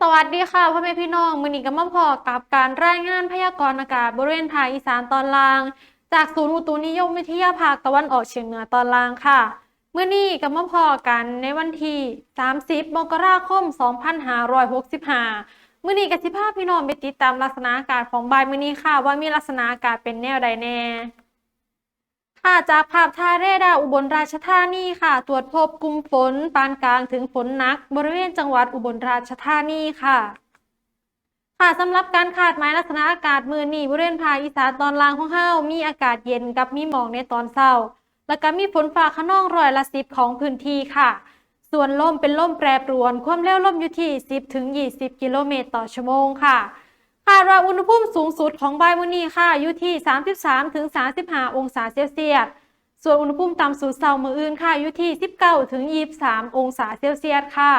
สวัสดีค่ะพ่อแม่พี่น้องมือนี้ก็มาพอกับการรายงานพยากรณ์อากาศบริเวณภาคอีสานตอนล่าง จากศูนย์อุตุนิยมวิทยาภาคตะวันออกเฉียงเหนือตอนล่างค่ะมื้อนี้ก็มาพอกันในวันที่ 30 มกราคม 2565มื้อนี้ก็สิพาพพี่น้องไปติดตามลักษณะอากาศของบายมือนี้ค่ะ ว่ามีลักษณะอากาศเป็นแนวใดแน่ ค่ะจากภาพถ่ายเรดาร์อุบลราชธานีค่ะ ตรวจพบกลุ่มฝนปานกลางถึงฝนหนัก บริเวณจังหวัดอุบลราชธานีค่ะค่ะสำหรับการคาดหมายลักษณะอากาศมื้อนี้บริเวณภาคอีสานตอนล่างของเฮามีอากาศเย็นกับมีหมอกในตอนเช้า แล้วก็มีฝนฟ้าคะนองร้อยละสิบของพื้นที่ค่ะ ส่วนลมเป็นลมแปรปรวน ความเร็วลมอยู่ที่ 10ถึง20 กิโลเมตรต่อชั่วโมงค่ะ คาดว่าอุณหภูมิสูงสุดของบ่ายวันนี้ค่ะอยู่ที่ 33ถึง35 องศาเซลเซียส ส่วนอุณหภูมิต่ำสุดเช้ามื้ออื่นค่ะอยู่ที่ 19ถึง23 องศาเซลเซียสค่ะ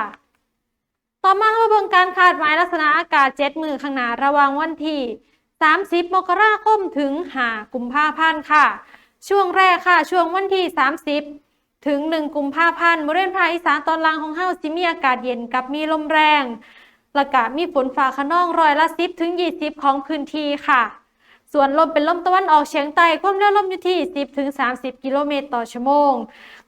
ต่อมาเราเบิ่งการคาดหมายลักษณะอากาศ7มือข้างหน้าระหว่างวันที่ 30 มกราคมถึง 5 กุมภาพันธ์ค่ะ ช่วงแรกค่ะช่วงวันที่ 30 ถึง 1 กุมภาพันธ์บริเวณภาคอีสานตอนล่างของเฮาสิมีอากาศเย็นกับมีลมแรง แล้วก็มีฝนฟ้าคะนองร้อยละ10ถึง20 ของพื้นที่ค่ะ ส่วนลมเป็นลมตะวันออกเฉียงใต้ความเร็วลมอยู่ที่ 10ถึง30 กิโลเมตรต่อชั่วโมง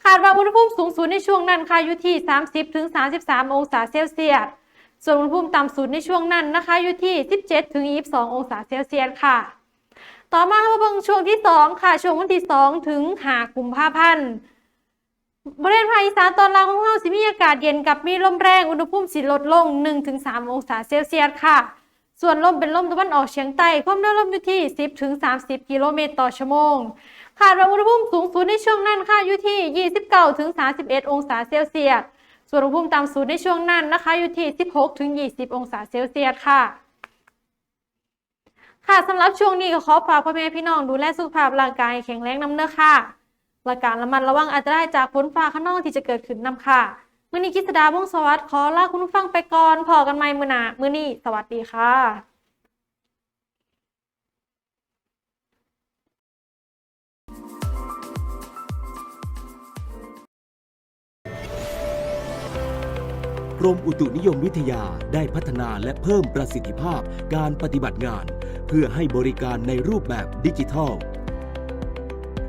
คาดว่าอุณหภูมิสูงสุดในช่วงนั้นค่ะอยู่ที่ 30ถึง33 องศาเซลเซียส ส่วนอุณหภูมิต่ำสุดในช่วงนั้นนะคะอยู่ที่ 17ถึง22 องศาเซลเซียสค่ะ ต่อมามาเบิ่งช่วงที่ 2 ค่ะ ช่วงวันที่ 2 ถึง5กุมภาพันธ์ บริเวณภาคอีสานตอนล่างของเราสิมีอากาศเย็นกับมีลมแรง อุณหภูมิสิลดลง 1-3 องศาเซลเซียสค่ะ ส่วนลมเป็นลมตะวันออกเฉียงใต้ ความเร็วลมอยู่ที่ 10-30 กิโลเมตรต่อชั่วโมงคาดว่าอุณหภูมิสูงสุดในช่วงนั้นค่ะอยู่ที่ 29-31 องศาเซลเซียส ส่วนอุณหภูมิต่ำสุดในช่วงนั้นนะคะอยู่ที่ 16-20 องศาเซลเซียสค่ะค่ะสำหรับช่วงนี้ก็ขอฝากพ่อแม่พี่น้องดูแลสุขภาพร่างกายแข็งแรงน้ำเด้อค่ะ และการระมัดระวังอันตรายจากฝนฟ้าขนองที่จะเกิดขึ้นนำค่ะมื้อนี้กิษดาวงศ์สวัสดิ์ขอลาคุณผู้ฟังไปก่อนพอกันใหม่มื้อหน้ามื้อนี้สวัสดีค่ะกรมอุตุนิยมวิทยาได้พัฒนาและเพิ่มประสิทธิภาพการปฏิบัติงาน เพื่อให้บริการในรูปแบบดิจิทัล